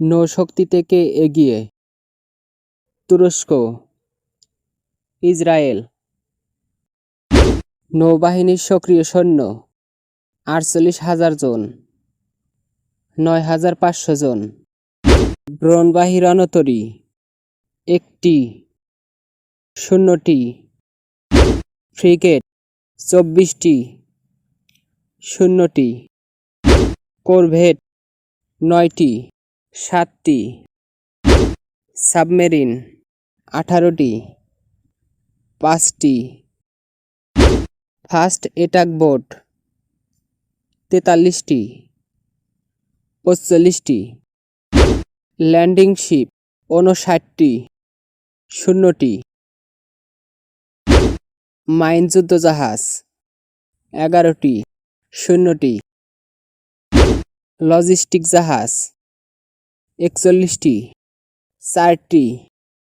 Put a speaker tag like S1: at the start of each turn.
S1: নৌশক্তি থেকে এগিয়ে। তুরস্ক, ইসরায়েল। নৌবাহিনীর সক্রিয় সৈন্য, আটচল্লিশ হাজার জন, নয় হাজার পাঁচশো জন। ব্রণবাহী রণতরী, একটি, শূন্যটি। ফ্রিগেট চব্বিশটি, শূন্যটি। করভেট নয়টি, সাতটি। সাবমেরিন আঠারোটি, পাঁচটি। ফার্স্ট অ্যাটাক বোট তেতাল্লিশটি, পঁচল্লিশটি। ল্যান্ডিং শিপ ঊনষাটটি, শূন্যটি। মাইন যুদ্ধ জাহাজ। এগারোটি শূন্যটি। লজিস্টিক জাহাজ। একচল্লিশটি চারটি।